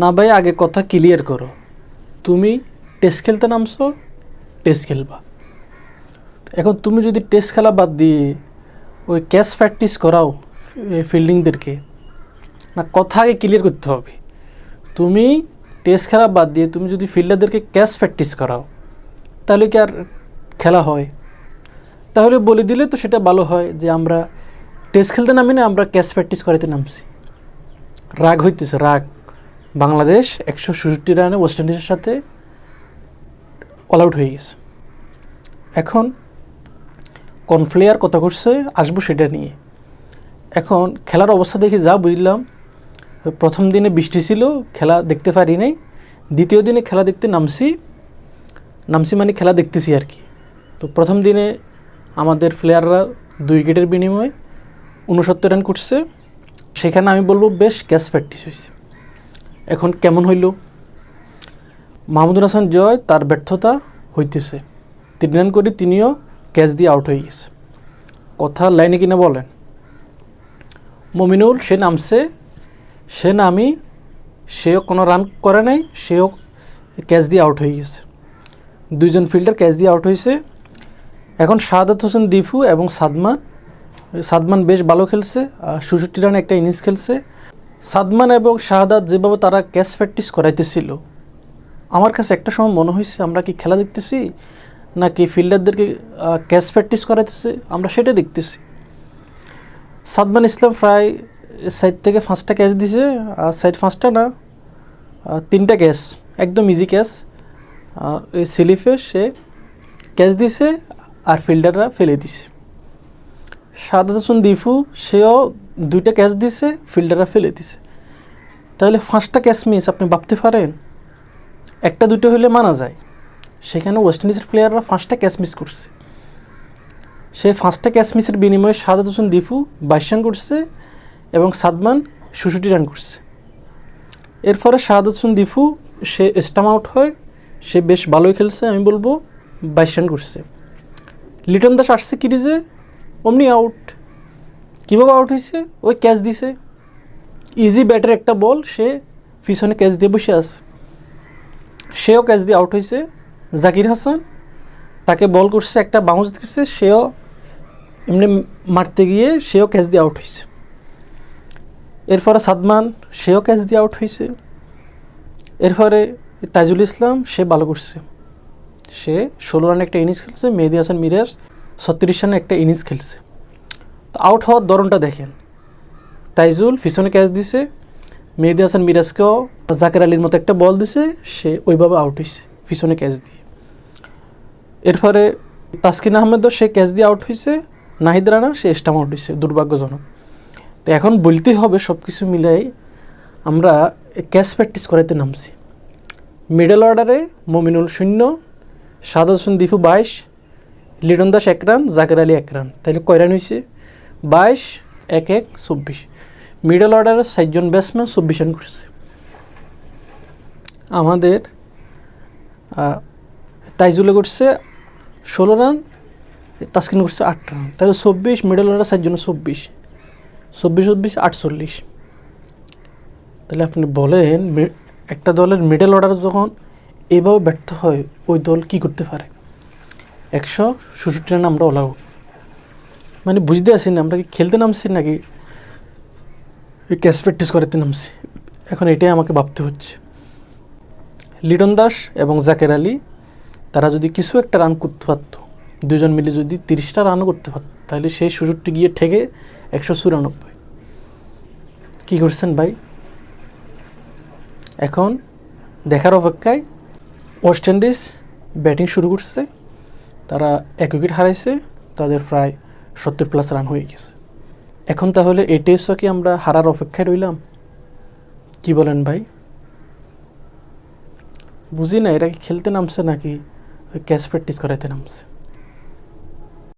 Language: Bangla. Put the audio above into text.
না ভাই, আগে কথা ক্লিয়ার করো। তুমি টেস্ট খেলতে নামছো টেস্ট খেলবা। এখন তুমি যদি টেস্ট খেলা বাদ দিয়ে ওই ক্যাশ প্র্যাকটিস করাও ফিল্ডিংদেরকে না কথা আগে ক্লিয়ার করতে হবে। তুমি টেস্ট খেলা বাদ দিয়ে তুমি যদি ফিল্ডারদেরকে ক্যাশ প্র্যাকটিস করাও, তাহলে কি আর খেলা হয়? তাহলে বলে দিলে তো সেটা ভালো হয় যে আমরা টেস্ট খেলতে নামি না, আমরা ক্যাশ প্র্যাকটিস করাতে নামছি। রাগ হইতেছে, রাগ। বাংলাদেশ একশো ষষট্টি রানে ওয়েস্ট ইন্ডিজের সাথে অল আউট হয়ে গেছে। এখন কোন প্লেয়ার কথা করছে, আসব সেটা নিয়ে। এখন খেলার অবস্থা দেখে যা বুঝলাম, প্রথম দিনে বৃষ্টি ছিল, খেলা দেখতে পারি নাই। দ্বিতীয় দিনে খেলা দেখতে নামছি নামছি মানে খেলা দেখতেছি আর কি। তো প্রথম দিনে আমাদের প্লেয়াররা দুই উইকেটের বিনিময়ে উনসত্তর রান করছে। সেখানে আমি বলব বেশ ক্যাচ প্র্যাকটিস হয়েছে। এখন কেমন হইল? মাহমুদুল হাসান জয় তার ব্যর্থতা হইতেছে। তিন রান করে তিনিও ক্যাচ দিয়ে আউট হয়ে গেছে। কথা লাইনে কিনা বলেন। মমিনুল, সে নামছে, সে নামি সেও কোনো রান করে নাই, সেও ক্যাচ দিয়ে আউট হয়ে গেছে। দুইজন ফিল্ডার ক্যাচ দিয়ে আউট হয়েছে। এখন শাহাদাত হোসেন দিফু এবং সাদমান সাদমান বেশ ভালো খেলছে ষষট্টি রানে একটা ইনিংস খেলছে। সাদমান এবং শাহাদাত যেভাবে তারা ক্যাচ প্র্যাকটিস করাইতেছিল, আমার কাছে একটা সময় মনে হয়েছে আমরা কি খেলা দেখতেছি নাকি ফিল্ডারদেরকে ক্যাচ প্র্যাকটিস করাইতেছে, আমরা সেটা দেখতেছি। সাদমান ইসলাম প্রায় সাইড থেকে পাঁচটা ক্যাচ দিছে, আর সাইড পাঁচটা না তিনটা ক্যাচ একদম ইজি ক্যাচ ওই স্লিপে সে ক্যাচ দিছে, আর ফিল্ডাররা ফেলে দিছে। সাদাত হোসেন দিফু সেও দুইটা ক্যাচ দিছে, ফিল্ডাররা ফেলে দিছে। তাহলে পাঁচটা ক্যাচ মিস আপনি ভাবতে পারেন, একটা দুটো হলে মানা যায়। সেখানে ওয়েস্ট ইন্ডিজের প্লেয়াররা পাঁচটা ক্যাচ মিস করছে। সে পাঁচটা ক্যাচ মিসের বিনিময়ে সাদাত হোসেন দিফু বাইশ রান করছে এবং সাদমান ষষট্টি রান করছে। এরপরে শাহাদত হোসেন দিফু সে স্টাম আউট হয়, সে বেশ ভালোই খেলছে, আমি বলব, বাইশ রান করছে। লিটন দাস আসছে কিরিজে অমনি আউট কীভাবে আউট হয়েছে? ওই ক্যাচ দিছে। ইজি ব্যাটের একটা বল সে পিছনে ক্যাচ দিয়ে বসে আছে। সেও ক্যাচ দিয়ে আউট হয়েছে। জাকির হাসান তাকে বল করছে, একটা বাউন্স দিচ্ছে সেও এমনি মারতে গিয়ে সেও ক্যাচ দিয়ে আউট হয়েছে। এরপরে সাদমান, সেও ক্যাচ দিয়ে আউট হয়েছে। এরপরে তাজুল ইসলাম, সে ভালো করছে। সে ষোলো রানে একটা ইনিংস খেলছে, মেহেদি হাসান মিরাজ ছত্রিশ রানে একটা ইনিংস খেলছে। তো আউট হওয়ার ধরনটা দেখেন। তাইজুল পিছনে ক্যাচ দিছে, মেহেদি হাসান মিরাজকেও জাকের আলীর মতো একটা বল দিছে, সে ওইভাবে আউট হয়েছে পিছনে ক্যাচ দিয়ে। এরপরে তাসকিন আহমেদও সে ক্যাচ দিয়ে আউট হয়েছে নাহিদ রানা সে স্টাম আউট হয়েছে দুর্ভাগ্যজনক। তো এখন বলতে হবে সব কিছু মিলাই আমরা ক্যাচ প্র্যাকটিস করাইতে নামছি। মিডল অর্ডারে মমিনুল শূন্য সাদ হোসেন দিফু বাইশ, লিটন দাস এক রান জাকের আলী এক রান তাহলে কয় রান হয়েছে বাইশ, এক এক, চব্বিশ। মিডল অর্ডারে ষাটজন ব্যাটসম্যান চব্বিশ রান করছে। আমাদের তাইজুলে করছে ষোলো রান তাসকিন করছে আট রান তাহলে চব্বিশ মিডল অর্ডার ষাটজন চব্বিশ। চব্বিশ চব্বিশ, আটচল্লিশ। তাহলে আপনি বলেন একটা দলের মিডল অর্ডার যখন এভাবে ব্যর্থ হয়, ওই দল কি করতে পারে? একশো ষষট্টি রান আমরা আউট মানে বুঝতে আসি না, আমরা কি খেলতে নামছি নাকি? ক্যাশ প্র্যাকটিস করাতে নামছি। এখন এটাই আমাকে ভাবতে হচ্ছে। লিটন দাস এবং জাকের আলী, তারা যদি কিছু একটা রান করতে পারতো, দুজন মিলে যদি তিরিশটা রানও করতে পারত, তাহলে সেই সুযোগটি গিয়ে ঠেকে একশো চুরানব্বই। কী করছেন ভাই? এখন দেখার অপেক্ষায় ওয়েস্ট ইন্ডিজ ব্যাটিং শুরু করছে। তারা এক উইকেট হারাইছে, তাদের প্রায় সত্তর প্লাস রান হয়ে গেছে। এখন তাহলে এই টেস্টও কি আমরা হারার অপেক্ষায় রইলাম? কি বলেন ভাই? বুঝি না, এরা কি খেলতে নামছে নাকি ক্যাচ প্র্যাকটিস করাইতে নামছে?